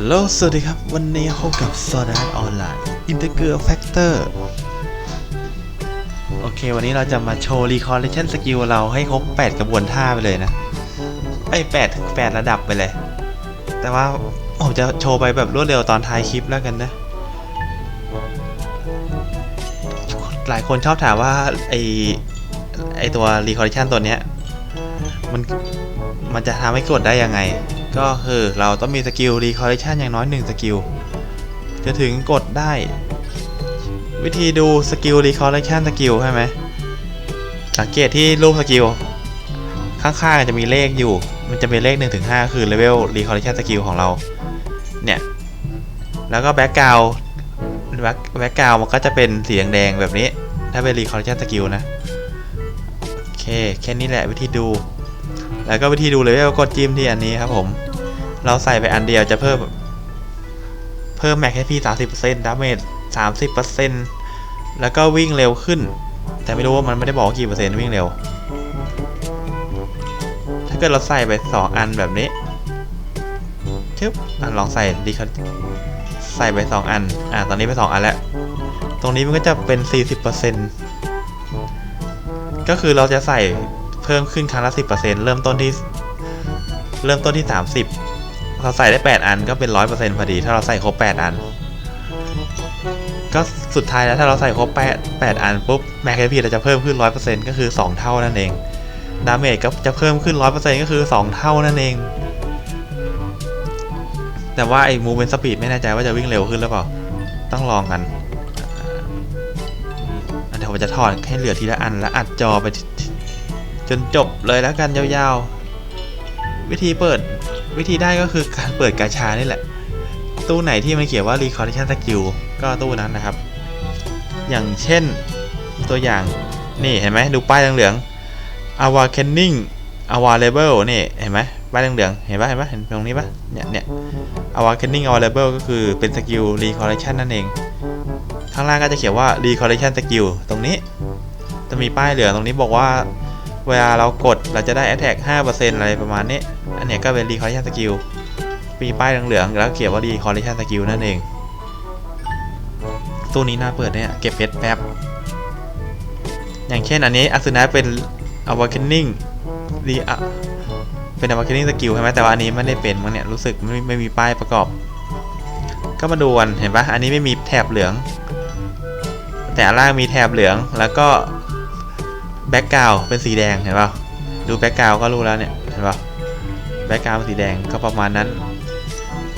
ฮัลโหล สวัสดีครับ วันนี้พบกับ Sword Art Online Integer Factor โอเค วันนี้เราจะมาโชว์ Recollection Skill เราให้ครบ 8 กระบวนท่าไปเลยนะ ไอ้8 8ระดับไปเลย แต่ว่าผมจะโชว์ไปแบบรวดเร็วตอนท้ายคลิปแล้วกันนะ หลายคนชอบถามว่า ไอไอตัว Recollection ตัวเนี้ย มัน มันจะทำให้กดได้ยังไง ก็คือเราต้องมีสกิล Recollection อย่างน้อย1สกิลจะถึงกดได้ วิธีดูสกิล Recollection สกิลใช่ไหมสังเกตที่รูปสกิลข้างๆจะมีเลขอยู่ มันจะเป็นเลข 1-5 คือ level Recollection skill ของเรา เนี่ย แล้วก็ background back background มันก็จะเป็นสีแดงแบบนี้ ถ้าเป็น Recollection skill นะ โอเค แค่นี้แหละวิธีดู แล้วก็วิธีดูเลเวลกดจิ้มที่อันนี้ครับผม เราใส่ไปอันเดียวจะเพิ่ม เพิ่มแม็กให้พี่ 30%ดาเมจ30%แล้วก็วิ่งเร็วขึ้น แต่ไม่รู้ว่ามันไม่ได้บอกกี่เปอร์เซ็นต์วิ่งเร็ว ถ้าเกิดเราใส่ไป 2 อันแบบนี้ชึบอะลองใส่ดีครับใส่ไป 2 อัน อะตอนนี้ไป 2 อันแล้ว ตรงนี้มันก็จะเป็น 40%ก็คือเราจะใส่เพิ่มขึ้นครั้งละ 10%เริ่มต้นที่ เริ่มต้นที่ 30 เราใส่ได้ 8 อันก็เป็น 100%พอดี ถ้าเราใส่ครบ 8 อัน ก็สุดท้ายแล้วถ้าเราใส่ครบ 8 8 อันปุ๊บแม็กพีเราจะเพิ่มขึ้น 100%ก็คือ 2 เท่านั่นเอง ดาเมจก็จะเพิ่มขึ้น 100%ก็คือ 2 เท่านั่นเอง แต่ว่าไอ้มูเมนต์สปีดไม่แน่ใจว่าจะวิ่งเร็วขึ้นหรือเปล่า ต้องลองกันเดี๋ยวผมจะถอดให้เหลือทีละอันแล้วอัดจอไปจนจบเลยแล้วกันยาวๆ วิธีเปิด วิธีได้ก็คือการเปิดกาชานี่แหละ ตู้ไหนที่มันเขียนว่า Recollection Skill ก็ตู้นั้นนะครับ อย่างเช่นตัวอย่างนี่เห็นไหมดูป้ายเหลืองๆ Awakening Available นี่เห็นไหมป้ายเหลืองๆเห็นปะเห็นปะเห็นตรงนี้ปะเนี่ยเนี่ย Awakening Available ก็คือเป็นสกิล Recollection นั่นเอง ข้างล่างก็จะเขียนว่า Recollection Skill ตรงนี้ จะมีป้ายเหลืองตรงนี้บอกว่า เวลาเรากดเราจะได้ attack 5%อะไรประมาณนี้ อันเนี้ยก็เป็น recollection skill มีป้ายเหลืองๆแล้วเขียนว่า recollection skill นั่นเองตู้นี้น่าเปิดเนี่ยเก็บเพชรแป๊บ อย่างเช่นอันนี้อัศนะเป็น awakening รีอะเป็น awakening skill ใช่ไหมแต่ว่าอันนี้ไม่ได้เป็นมั้งเนี่ยรู้สึกไม่ไม่มีป้ายประกอบ ก็มาดูกันเห็นปะอันนี้ไม่มีแถบเหลือง แต่ล่างมีแถบเหลืองแล้วก็ แบ็กกราวเป็นสีแดงเห็นป่าดูแบ็กกราวก็รู้แล้วเนี่ยเห็นป่าแบ็กกราวเป็นสีแดงก็ประมาณนั้น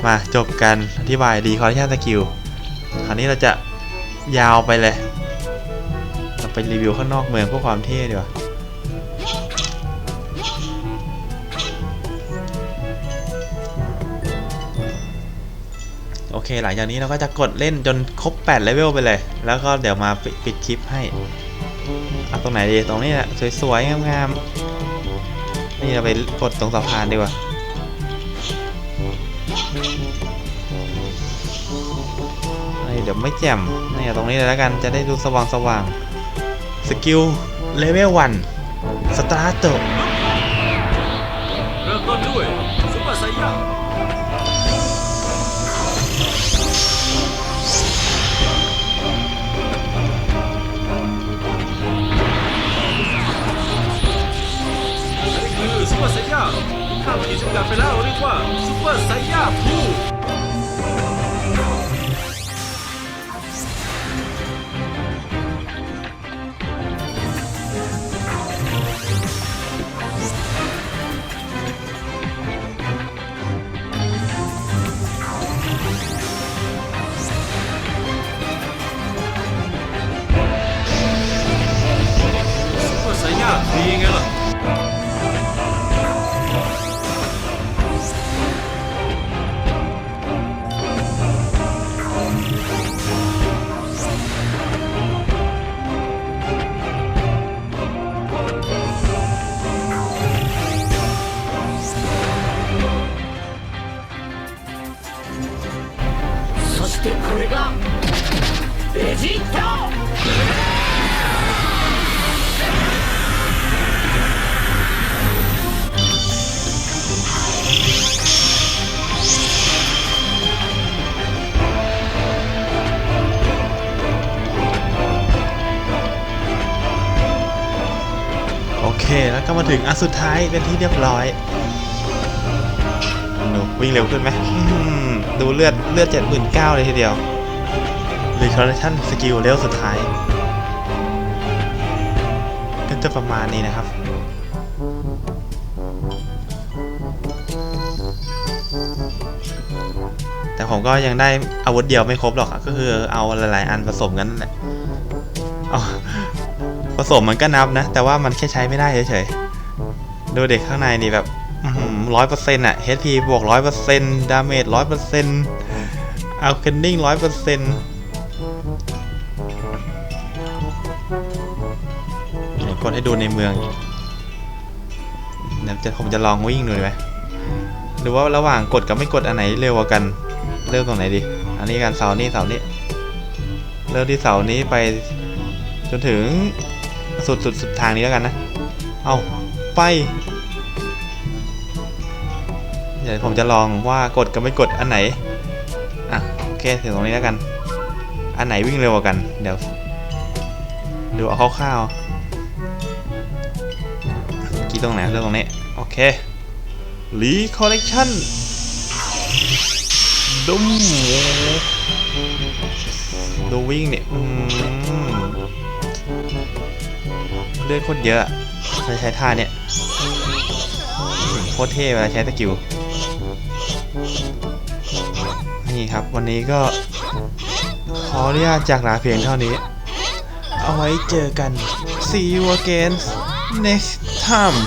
มาจบกันอธิบายดีคอร์ดิชันสกิลคราวนี้เราจะยาวไปเลยเราไปรีวิวข้างนอกเมืองเพื่อความเท่ดีกว่าโอเคหลังจากนี้เราก็จะกดเล่นจนครบ 8 เลเวลไปเลย แล้วก็เดี๋ยวมาปิดคลิปให้ เอาตรงไหนดีตรงนี้แหละสวยๆงามๆนี่เราไปกดตรงสะพานดีกว่าเดี๋ยวไม่แจ่มนี่ตรงนี้เลยแล้วกันจะได้ดูสว่างสว่างๆสกิลเลเวลวันสตาร์ทเริ่มต้นด้วยซุปเปอร์ไซยา してこれがベジータโอเค แล้วก็มาถึงอันสุดท้ายเป็นที่เรียบร้อยหนูวิ่งเร็วขึ้นไหม ดูเลือดเลือดเจ็ดหมื่นเก้าเลยทีเดียวรีคอร์เรชั่นสกิลเลเวลสุดท้าย ก็จะประมาณนี้นะครับ แต่ผมก็ยังได้อาวุธเดียวไม่ครบหรอกก็คือเอาหลายๆ อันผสมกันนั่นแหละผสมมันก็นับนะ แต่ว่ามันแค่ใช้ไม่ได้เฉยๆ ดูเด็กข้างในนี่แบบ ร้อยเปอร์เซ็นต์อะ HP บวกร้อยเปอร์เซ็นต์ดาเมจร้อยเปอร์เซ็นต์เอาเคนนิ่งร้อยเปอร์เซ็นต์กดให้ดูในเมืองเดี๋ยวจะผมจะลองวิ่งดูดีไหมหรือว่าระหว่างกดกับไม่กดอันไหนเร็วกว่ากัน เริ่มตรงไหนดี อันนี้กันเสานี้เสานี้ เริ่มที่เสานี้ไปจนถึงสุดสุดสุดทางนี้แล้วกันนะ เอาไป เดี๋ยวผมจะลองว่ากดกับไม่กดอันไหน อะโอเคถึงตรงนี้แล้วกัน อันไหนวิ่งเร็วกว่ากัน เดี๋ยวดูเอาคร่าวๆกี้ตรงไหนเริ่มตรงนี้ โอเครีคอลเลกชันดุมดูวิ่งเนี่ยอืมเลือดโคตรเยอะใช้ใช้ท่าเนี่ยโคตรเท่เวลาใช้สกิล นี่ครับ วันนี้ก็ขออนุญาตจากลาเพียงเท่านี้ เอาไว้เจอกัน see you again next time